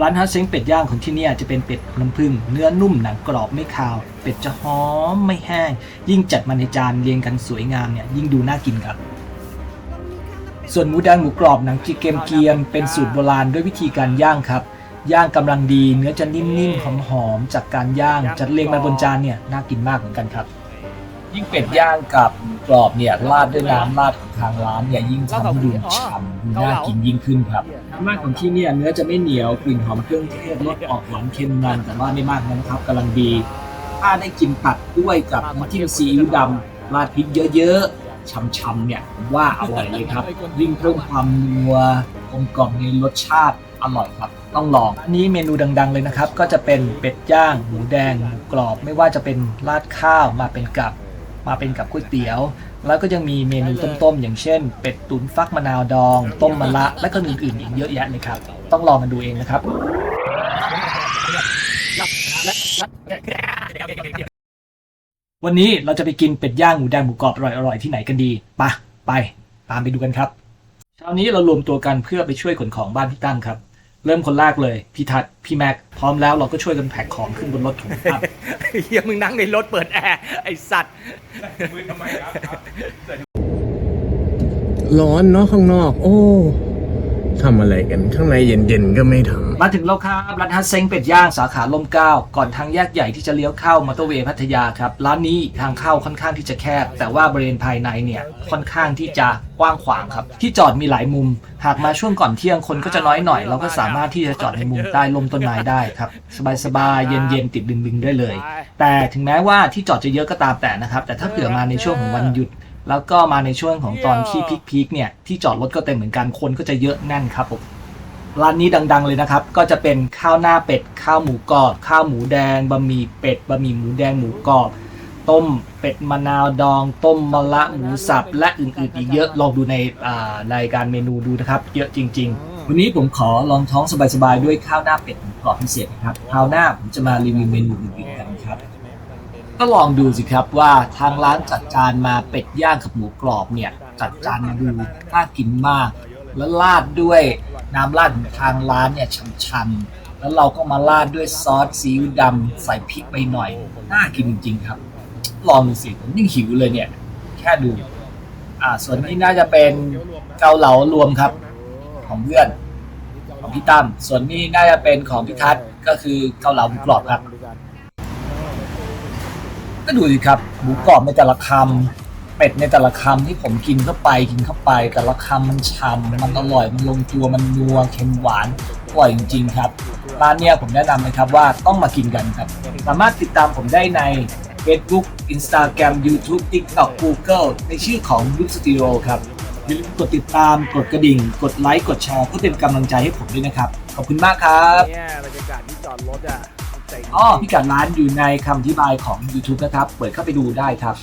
ร้านฮัทเซ้งเป็ดย่างของที่นี่จะเป็นเป็ดน้ำผึ้งเนื้อนุ่มหนังกรอบไม่คาว เป็ดจะหอมไม่แห้ง ยิ่งจัดมาในจานเรียงกันสวยงามเนี่ยยิ่งดูน่ากินครับ ส่วนหมูแดงหมูกรอบหนังจีเกมเกียมเป็นสูตรโบราณด้วยวิธีการย่างครับ ย่างกำลังดี เนื้อจะนิ่มๆหอมๆจากการย่างจัดเรียงมาบนจานเนี่ยน่ากินมากเหมือนกันครับ ยิ่งเป็ดย่างกับหมูกรอบเนี่ยราดด้วยน้ำราดของทางร้านเนี่ยยิ่งทำให้ดูฉ่ำดูน่ากินยิ่งขึ้นครับมากของที่เนี่ยเนื้อจะไม่เหนียวกลิ่นหอมเครื่องเทศรสออกหวานเค็มมันแต่ว่าไม่มากนะครับกำลังดีถ้าได้กินตัดด้วยกับน้ำจิ้มซีอิ๊วดำราดพริกเยอะๆช่ำๆเนี่ยผมว่าอร่อยเลยครับยิ่งเพิ่มความนัวกลมกล่อมในรสชาติอร่อยครับต้องลองอันนี้เมนูดัง ๆ เลยนะครับ ก็จะเป็นเป็ดย่าง หมูแดงหมูกรอบ ไม่ว่าจะเป็นราดข้าวมาเป็นกับ มาเป็นกับก๋วยเตี๋ยว แล้วก็ยังมีเมนูต้มๆ อย่างเช่น เป็ดตุ๋นฟักมะนาวดอง ต้มมะระและก็อื่นๆอีกเยอะแยะเลยครับ ต้องลองกันดูเองนะครับ วันนี้เราจะไปกินเป็ดย่างหมูแดงหมูกรอบอร่อยๆที่ไหนกันดีปะไป ตามไปดูกันครับเช้านี้เรารวมตัวกันเพื่อไปช่วยขนของบ้านพี่ตั้มครับ เริ่มคนแรกเลยพี่ทัศน์พี่แม็กพร้อมแล้วเราก็ช่วยกันแพ็คของขึ้นบนรถของพี่ตั้มเฮียมึงนั่งในรถเปิดแอร์ไอสัตว์ร้อนเนาะข้างนอก โอ้ ทำอะไรกันข้างในเย็นๆก็ไม่ทมาถึงแล้วครับ ร้านฮัทเซ้งเป็ดย่างสาขาลมเกล้าก่อนทางแยกใหญ่ที่จะเลี้ยวเข้ามอเตอร์เวย์พัทยาครับ ร้านนี้ทางเข้าค่อนข้างที่จะแคบ แต่ว่าบริเวณภายในเนี่ยค่อนข้างที่จะกว้างขวางครับ ที่จอดมีหลายมุม หากมาช่วงก่อนเที่ยงคนก็จะน้อยหน่อย เราก็สามารถที่จะจอดในมุมใต้ลมต้นไม้ได้ครับ สบายๆ เย็นๆ ติดดึงๆได้เลย แต่ถึงแม้ว่าที่จอดจะเยอะก็ตามแต่นะครับ แต่ถ้าเผื่อมาในช่วงของวันหยุด แล้วก็มาในช่วงของตอนที่พีคๆเนี่ยที่จอดรถก็เต็มเหมือนกันคนก็จะเยอะแน่นครับผมร้านนี้ดัง ๆ เลยนะครับ ก็จะเป็นข้าวหน้าเป็ด ข้าวหมูกรอบ ข้าวหมูแดง บะหมี่เป็ด บะหมี่หมูแดง หมูกรอบ ต้มเป็ดมะนาวดอง ต้มมะละหมูสับ และอื่นๆ อีกเยอะ ลองดูในอ่ารายการเมนูดูนะครับ เยอะจริง ๆ วันนี้ผมขอลองท้องสบายๆ ด้วยข้าวหน้าเป็ดหมูกรอบพิเศษนะครับคราวหน้าผมจะมารีวิวเมนูอื่นๆกันครับ ก็ลองดูสิครับว่าทางร้านจัดจานมาเป็ดย่างกับหมูกรอบเนี่ย จัดจานมาดูน่ากินมาก แล้วราดด้วยน้ำราดของทางร้านเนี่ยช่ำๆแล้วเราก็มาราดด้วยซอสซีอิ๊วดำใส่พริกไปหน่อย น่ากินจริง ๆ ครับ ลองดูสิผมยิ่งหิวเลยเนี่ย แค่ดู อ่า ส่วนนี้น่าจะเป็นเกาเหลารวมครับ ของเพื่อน ของพี่ตั้มส่วนนี้น่าจะเป็นของพี่ทัศน์ก็คือเกาเหลาหมูกรอบครับ ก็ดูสิครับหมูกรอบในแต่ละคำเป็ดในแต่ละคำที่ผมกินเข้าไปกินเข้าไป แต่ละคำมันฉ่ำมันอร่อยมันลงตัวมันนัวเค็มหวานอร่อยจริงๆครับร้านเนี้ยผมแนะนำนะครับว่าต้องมากินกันครับ สามารถติดตามผมได้ใน Facebook Instagram YouTube TikTok Google ในชื่อของ y u t u d i o ครับอย่าลืมกดติดตามกดกระดิ่ง กดไลค์ กดแชร์เพื่อเป็นกำลังใจให้ผมด้วยนะครับ ขอบคุณมากครับ เนี่ยบรรยากาศที่จอดรถอะ อ๋อพิกัดร้านอยู่ในคำอธิบายของ YouTube นะครับ เปิดเข้าไปดูได้ครับ